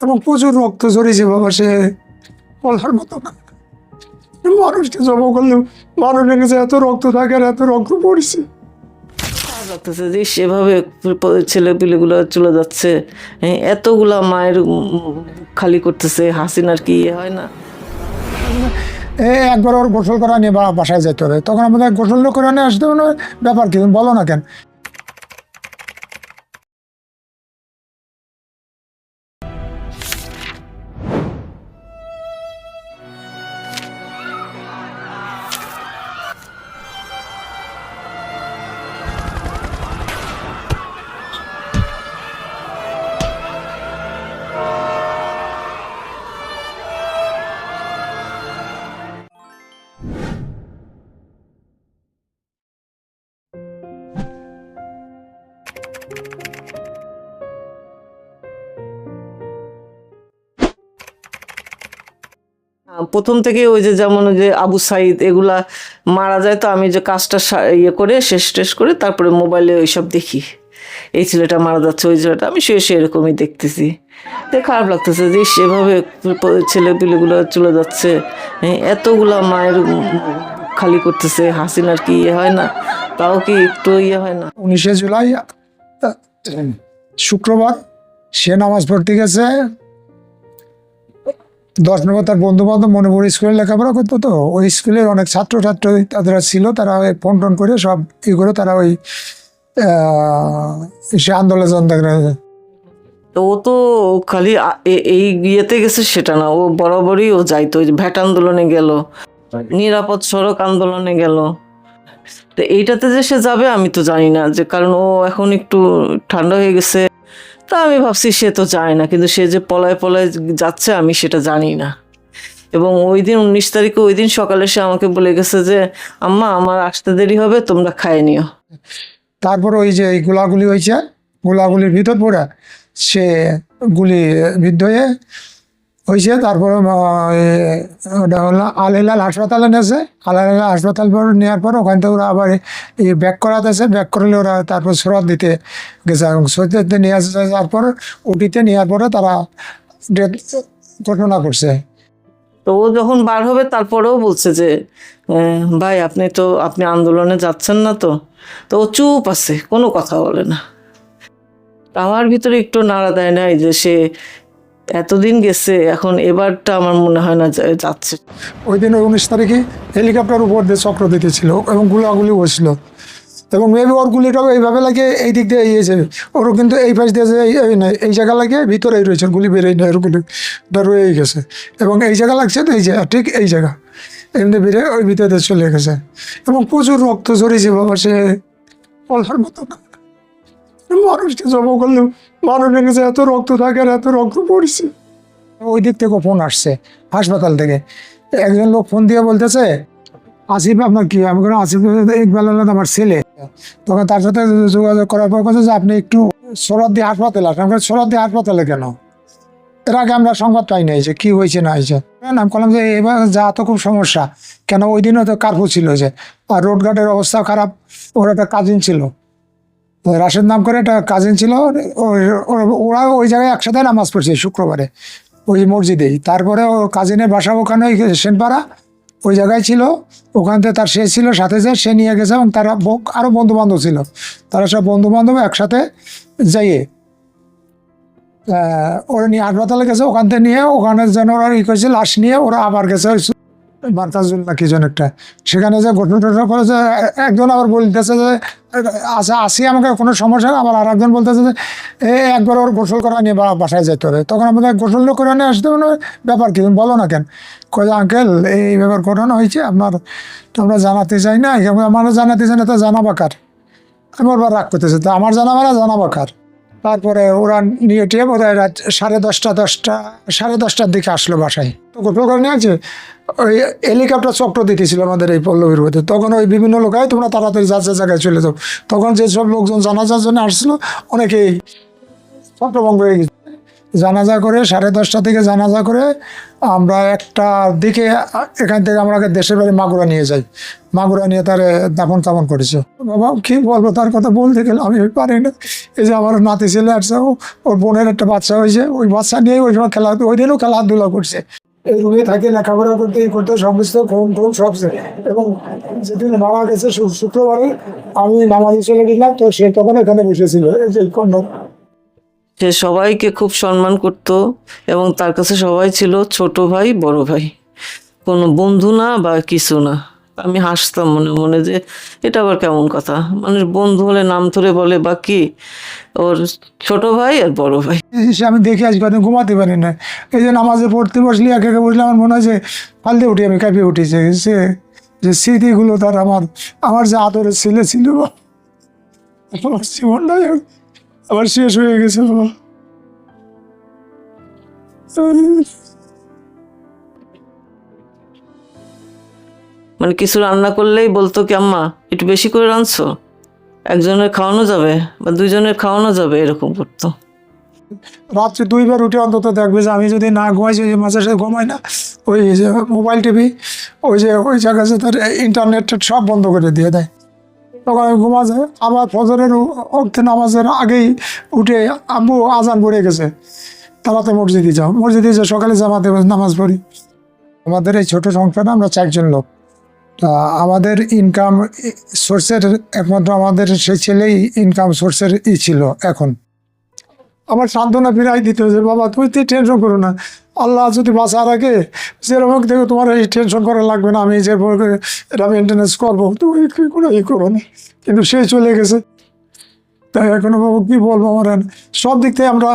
এবং প্রচুর রক্ত ঝরেছে বাবা সে বলার মতো না। মানুষকে জমা করলে মানুষের কাছে এত রক্ত থাকে আর এত রক্ত পড়ছে। যে সেভাবে ছেলে পিলেগুলো চলে যাচ্ছে হ্যাঁ, এতগুলা মায়ের খালি করতেছে হাসিনার কি ইয়ে হয় না? এ একবার ওর গোসল করা নিয়ে বা- বাসায় যেতে হবে। তখন আমাদের গোসল করে নিয়ে আসতে হবে না ব্যাপার কি বলো না কেন? প্রথম থেকে ওই যে যেমন যে আবু সাইদ এগুলা মারা যায়, তো আমি যে কাজটা ইয়ে করে শেষ টেস করে তারপরে মোবাইলে ওইসব দেখি। এই ছেলেটা মারা যাচ্ছে, ওই ছেলেটা, আমি শুয়ে শুয়ে এরকমই দেখতেছি। খারাপ লাগতেছে যে সেভাবে ছেলে পিলেগুলো চলে যাচ্ছে। এতগুলা মায়ের খালি করতেছে, হাসিনার কি ইয়ে হয় না? তাও কি একটু ইয়ে হয় না? উনিশে জুলাই শুক্রবার সে নামাজ পড়তে গেছে। দশ নম্বর তার বন্ধু বান্ধব মনে পড়ে স্কুলে লেখাপড়া করতো তো, ওই স্কুলের অনেক ছাত্র ছাত্র তাদের ছিল, তারা ওই ফোন টোন করে সব ই করে তারা ওই সে আন্দোলন তো ও তো খালি এই ইয়েতে গেছে সেটা না, ও বরাবরই ও যাইতো ভ্যাট আন্দোলনে গেল, নিরাপদ সড়ক আন্দোলনে গেল। তো এইটাতে যে সে যাবে আমি তো জানি না, যে কারণ ও এখন একটু ঠান্ডা হয়ে গেছে। তা আমি ভাবছি সে তো যায় না, কিন্তু সে যে পলায় পলায় যাচ্ছে আমি সেটা জানি না। এবং ওই দিন উনিশ তারিখে ওই দিন সকালে সে আমাকে বলে গেছে যে, আম্মা, আমার আসতে দেরি হবে, তোমরা খায় নিও। তারপর ওই যে গোলাগুলি হয়েছে, গোলাগুলির ভিতর পড়ে সে গুলি বিদ্ধ হয়ে হয়েছে তারপরে ওটা হলো আল হিলাল হাসপাতালে নিয়েছে। আল হিলাল হাসপাতাল পর নেওয়ার পর ওখান থেকে ওরা আবার এই ব্যাক করাতেছে। ব্যাক করলে ওরা তারপর সুরাত দিতে গেছে। এবং দিতে নিয়ে আসে তারপর উটিতে নেওয়ার পরে তারা ঘটনা করছে তো ও যখন বার হবে, তারপরেও বলছে যে ভাই, আপনি তো, আপনি আন্দোলনে যাচ্ছেন না তো। তো ও চুপ আছে, কোনো কথা বলে না। আমার ভিতরে একটু নাড়া দেয় নাই যে সে এতদিন গেছে, এখন এবারটা আমার মনে হয় না যাচ্ছে। ওই দিন ওই উনিশ তারিখে হেলিকপ্টার উপর দিয়ে চক্র দিতেছিল এবং গুলাগুলি হয়েছিল। এবং মেবি ওর গুলিটাও এইভাবে লাগে এই দিক দিয়ে ইয়েছে ওরও কিন্তু এই পাশ দিয়ে যে এই- জায়গা লাগে ভিতরেই রয়েছে, গুলি বেরোয় না এর গুলিটা রয়েই গেছে। এবং এই জায়গা লাগছে তো এই জায়গা, ঠিক এই জায়গা। এমনি বেড়ে ওই ভিতরে চলে গেছে। এবং প্রচুর রক্ত ঝরেছে বাবা সে বলার মতো। না মানুষকে জমা করলে মানুষের কাছে এত রক্ত থাকে আর এত রক্ত পড়ছে? ওই দিক থেকে ফোন আসছে, হাসপাতাল থেকে। একজন লোক ফোন দিয়ে বলতেছে, আসিফ, আপনার কি? আমি কোনো আসিফ ইকবাল আমার ছেলে। তখন তার সাথে যোগাযোগ করার পর কথা যে, আপনি একটু সরদ্দি হাসপাতালে আসেন। আমি সরদ্দি হাসপাতালে কেন? এর আগে আমরা সংবাদ পাই নাই যে, কী হয়েছে, না হয়েছে। আমি বললাম যে, এবার যা তো খুব সমস্যা। কেন ওই দিনও তো কার্ফু ছিল যে, আর রোডঘাটের অবস্থা খারাপ। ওর একটা কাজিন ছিল। তো রাশেদ নাম করে একটা কাজিন ছিল ওরা- ওরা ওই জায়গায় একসাথে নামাজ পড়ছে শুক্রবারে, ওই মসজিদেই। তারপরে ও কাজিনের বাসা ওখানে ওই সেনপাড়া, ওই জায়গায় ছিল। ওখান থেকে তার সে ছিল সাথে যে, সে নিয়ে গেছে এবং তারা আরও বন্ধু বান্ধব ছিল। তারা সব বন্ধু বান্ধব একসাথে যাইয়ে ওরা নিয়ে হাসপাতালে গেছে। ওখান থেকে নিয়ে ওখানে যেন ওরা ই করেছে, লাশ নিয়ে ওরা আবার গেছে সু- কি যেন একটা। সেখানে যে ঘটনা টটনা করেছে, একজন আবার বলতেছে যে আচ্ছা আসি, আমাকে কোনো সমস্যা আবার আর একজন বলতেছে যে, এ, একবার ওর গোসল করা নিয়ে বাসায় যেতে হবে। তখন আমাদের গোসল করে নিয়ে আসতে হবে না, ব্যাপার কি বলো না কেন? কয়ে আঙ্কেল, এই ব্যাপার ঘটনা হয়েছে আপনার তো আমরা জানাতে চাই না আমার জানাতে চাই না, তো জানাবা কার? আমি ওর রাগ করতেছে, তো আমার জানাবা না, জানাবা কার? তারপরে ওরা নিয়ে টিয়ে বোধ হয় রাত সাড়ে দশটা দশটা, সাড়ে দশটার দিকে আসলো বাসায়। তো গোসল করে নিয়ে আছে ওই হেলিকপ্টার চক্র দিতেছিল আমাদের এই পল্লবীর মধ্যে। তখন ওই বিভিন্ন লোক, "এই তোমরা তাড়াতাড়ি যা যা জায়গায় চলে যাও। তখন যেসব লোকজন জানাজার জন্য আসছিল অনেকেই চক্রভঙ্গ হয়ে গেছে। জানাজা করে, সাড়ে দশটা থেকে জানাজা করে আমরা একটা দিকে, এখান থেকে আমরা দেশের বাড়ি মাগুরা নিয়ে যাই। মাগুরা নিয়ে তার দাপন কামন করেছে। বাবা, কি বলব, তার কথা বলতে গেলে আমি পারি না। এই যে আমার নাতি ছেলে আসছে ওর বোনের একটা বাচ্চা হয়েছে, ওই বাচ্চা নিয়ে ওই সময় খেলা ওই দিনও খেলাধুলা করছে। এই রুমে থাকে, লেখাপড়া করতে এই করতে, সমস্ত ঘুম টুম সব এবং যেদিন মারা গেছে, শুক্রবারে আমি নামাজি চলে গেলাম, তো সে তখন এখানে বসেছিল। এই যে কন্যা সে সবাইকে খুব সম্মান করত এবং তার কাছে সবাই ছিল ছোট ভাই, বড় ভাই। কোনো বন্ধু না বা কিছু না। আমি হাসতাম মনে মনে যে এটা আবার কেমন কথা? মানুষ বন্ধু হলে নাম ধরে বলে, বা কি? ওর ছোট ভাই আর বড় ভাই। আমি দেখে আজকে আমি ঘুমাতে পারি না। এই যে নামাজে পড়তে বসলি একে একে বসলে আমার মনে হয় যে ফালতে উঠি আমি, কাঁপিয়ে উঠেছে সে যে স্মৃতিগুলো তার আমার আমার যে আদরের ছেলে ছিল। আমার আমার শেষ হয়ে গেছে বাবা। মানে কিছু রান্না করলেই বলতো কি আম্মা একটু বেশি করে রাঁধছো? একজনের খাওয়ানো যাবে বা দুইজনের খাওয়ানো যাবে? এরকম করতো। রাত্রে দুইবার উঠে অন্তত দেখবে যে আমি যদি না ঘুমাই যে মাঝে সাথে ঘুমাই না ওই যে মোবাইল টিভি ওই যে ওই জায়গাতে তার ইন্টারনেট সব বন্ধ করে দিয়ে দেয়। তখন আমি ঘুমা আবার ফজরের অর্থে নামাজের আগেই উঠে আম্মু আজান পড়ে গেছে। তারাতে মসজিদে যাও। মসজিদে যাও সকালে জামাতে নামাজ পড়ি। আমাদের এই ছোট সংখ্যাটা আমরা চারজন লোক। আমাদের ইনকাম সোর্সের একমাত্র আমাদের সেই ছেলেই ইনকাম সোর্সের ই ছিল এখন। আমার সান্ত্বনা ফিরাই দিতে হয়েছে। বাবা, তুমি তো টেনশন করো না। আল্লাহ যদি বাঁচা রাখে যেরকম দেখো তোমার এই টেনশন করা লাগবে না, আমি যে এটা মেনটেন্যান্স করব। তুমি কোনো ই করো না? কিন্তু সে চলে গেছে। তাই এখনও বাবু কি বলব আমার? সব দিক থেকে আমরা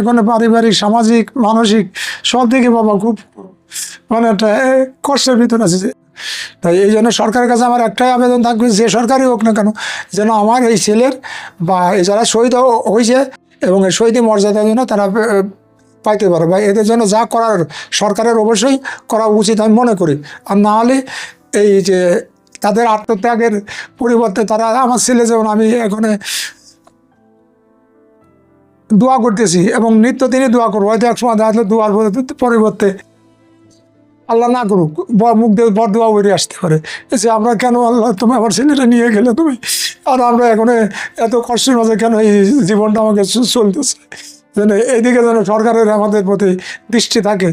এখন পারিবারিক, সামাজিক, মানসিক, সব দিকে বাবা খুব মানে একটা কষ্টের ভিতর আছে যে। তাই এই জন্য সরকারের কাছে আমার একটাই আবেদন থাকবে, যে সরকারই হোক না কেন, যেন আমার এই ছেলের বা যারা শহীদ হয়েছে এবং এই শহীদ মর্যাদার জন্য তারা পাইতে পারে বা এদের জন্য যা করার সরকারের অবশ্যই করা উচিত আমি মনে করি। আর না হলে এই যে তাদের আত্মত্যাগের পরিবর্তে তারা আমার ছেলে যেমন আমি এখানে দোয়া করতেছি এবং নিত্য দিনই দোয়া করব। হয়তো এক সময় দেখা দোয়ার পরিবর্তে আল্লাহ না করুক মুখ দিয়ে বর দোয়া বেরিয়ে আসতে পারে। যে আমরা কেন আল্লাহ, তুমি আমার ছেলেটা নিয়ে গেলে তুমি আর আমরা এখন এত কষ্টের মাঝে কেন এই জীবনটা আমাকে চলতেছে? যেন এইদিকে যেন সরকারের আমাদের প্রতি দৃষ্টি থাকে।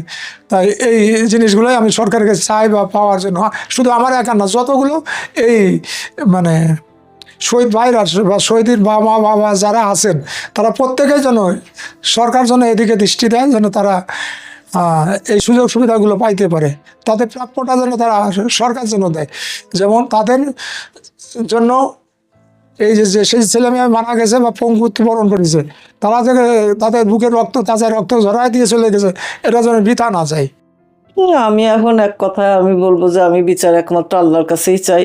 তাই এই জিনিসগুলোই আমি সরকারের কাছে চাই বা পাওয়ার জন্য। শুধু আমার একা না, যতগুলো এই মানে শহীদ ভাইরা বা শহীদের বাবা বাবা যারা আছেন, তারা প্রত্যেকেই যেন সরকার যেন এদিকে দৃষ্টি দেয়, যেন তারা এই সুযোগ সুবিধাগুলো পাইতে পারে। তাদের প্রাপ্যটা যেন তারা সরকার যেন দেয়। যেমন তাদের জন্য এই যে সেই ছেলে মেয়ে মারা গেছে বা পঙ্গুত্ব বরণ করেছে তারা যে তাদের বুকের রক্ত তাজা রক্ত ঝরাই দিয়ে চলে গেছে এটা যেন বৃথা না না, আমি এখন এক কথায় আমি বলব যে আমি বিচার একমাত্র আল্লাহর কাছেই চাই।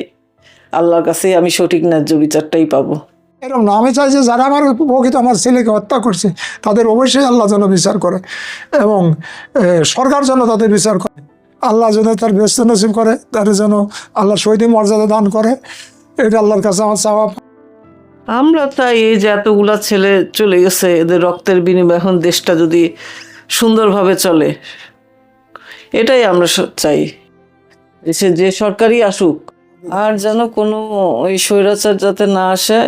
আল্লাহর কাছেই আমি সঠিক ন্যায্য বিচারটাই পাবো। এরকম না আমি চাই যে যারা আমার প্রকৃত আমার ছেলেকে হত্যা করছে তাদের অবশ্যই আল্লাহ যেন বিচার করে এবং সরকার যেন তাদের বিচার করে। আল্লাহ যেন তার ব্যস্ত নসিব করে তাদের যেন আল্লাহ শহীদ মর্যাদা দান করে এটা আল্লাহর কাছে আমার চাওয়া। আমরা তাই এই যে এতগুলা ছেলে চলে গেছে, এদের রক্তের বিনিময় এখন দেশটা যদি সুন্দরভাবে চলে, এটাই আমরা চাই। দেশে যে সরকারই আসুক, আর যেন কোনো ওই স্বৈরাচার যাতে না আসে